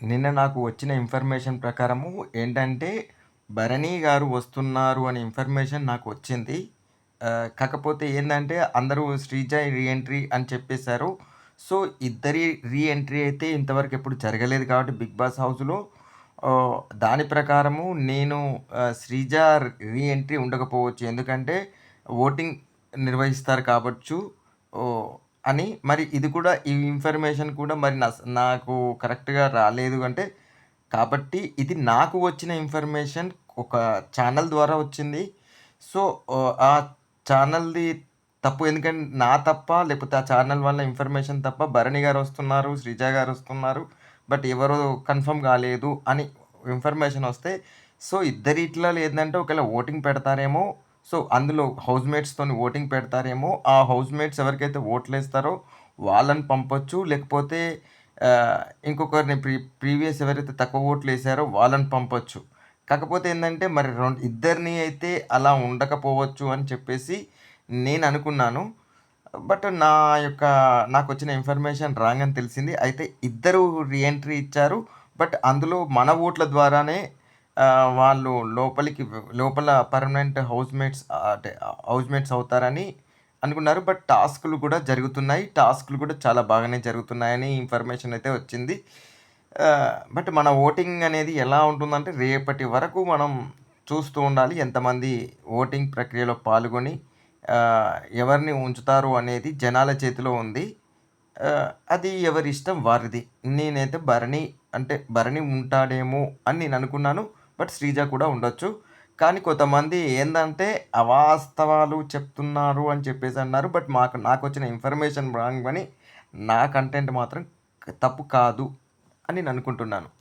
నిన్న నాకు వచ్చిన ఇన్ఫర్మేషన్ ప్రకారము ఏంటంటే భరణి గారు వస్తున్నారు అనే ఇన్ఫర్మేషన్ నాకు వచ్చింది కాకపోతే ఏంటంటే అందరూ శ్రీజ రీఎంట్రీ అని చెప్పేశారు. సో, ఇద్దరి రీఎంట్రీ అయితే ఇంతవరకు ఎప్పుడు జరగలేదు కాబట్టి 'బిగ్ బాస్' హౌస్‌లో దాని ప్రకారము నేను శ్రీజ రీఎంట్రీ ఉండకపోవచ్చు. ఎందుకంటే ఓటింగ్ నిర్వహిస్తారు కావచ్చు అని మరి ఇది కూడా ఈ ఇన్ఫర్మేషన్ కూడా మరి నా నాకు కరెక్ట్‌గా రాలేదు అంటే కాబట్టి ఇది నాకు వచ్చిన ఇన్ఫర్మేషన్ ఒక ఛానల్ ద్వారా వచ్చింది. సో, ఆ ఛానల్‌ది తప్పు ఎందుకంటే నా తప్ప లేకపోతే ఆ ఛానల్ వల్ల ఇన్ఫర్మేషన్ తప్ప భరణి గారు వస్తున్నారు, శ్రీజ గారు వస్తున్నారు. బట్ ఎవరు కన్ఫర్మ్ కాలేదు అని ఇన్ఫర్మేషన్ వస్తే సో, ఇద్దరిట్లో లేదంటే ఒకవేళ ఓటింగ్ పెడతారేమో సో, అందులో హౌస్‌మేట్స్‌తోని ఓటింగ్ పెడతారేమో ఆ హౌస్‌మేట్స్ ఎవరికైతే ఓట్లు వేస్తారో వాళ్ళని పంపొచ్చు. లేకపోతే ఇంకొకరిని ప్రీ ప్రీవియస్ ఎవరైతే తక్కువ ఓట్లు వేశారో వాళ్ళని పంపొచ్చు. కాకపోతే ఏంటంటే మరి రెండు ఇద్దరిని అయితే అలా ఉండకపోవచ్చు అని చెప్పేసి నేను అనుకున్నాను. బట్ నా యొక్క నాకు వచ్చిన ఇన్ఫర్మేషన్ రాంగ్ అని తెలిసింది. అయితే ఇద్దరు రీఎంట్రీ ఇచ్చారు. బట్ అందులో మన ఓట్ల ద్వారానే వాళ్ళు లోపలికి లోపల పర్మనెంట్ హౌస్‌మేట్స్ అంటే హౌస్‌మేట్స్ అవుతారని అనుకున్నారు. బట్ టాస్క్‌లు కూడా జరుగుతున్నాయి. టాస్క్‌లు కూడా చాలా బాగానే జరుగుతున్నాయని ఇన్ఫర్మేషన్ అయితే వచ్చింది. బట్ మన ఓటింగ్ అనేది ఎలా ఉంటుందంటే రేపటి వరకు మనం చూస్తూ ఉండాలి. ఎంతమంది ఓటింగ్ ప్రక్రియలో పాల్గొని ఎవరిని ఉంచుతారు అనేది జనాల చేతిలో ఉంది. అది ఎవరి ఇష్టం వారిది. నేనైతే భరణి అంటే భరణి ఉంటాడేమో అని నేను అనుకున్నాను. బట్ శ్రీజ కూడా ఉండొచ్చు. కానీ కొంతమంది ఏంటంటే అవాస్తవాలు చెప్తున్నారు అని చెప్పేసి అన్నారు. బట్ మాకు నాకు వచ్చిన ఇన్ఫర్మేషన్ రాంగ్ అని నా కంటెంట్ మాత్రం తప్పు కాదు అని నేను అనుకుంటున్నాను.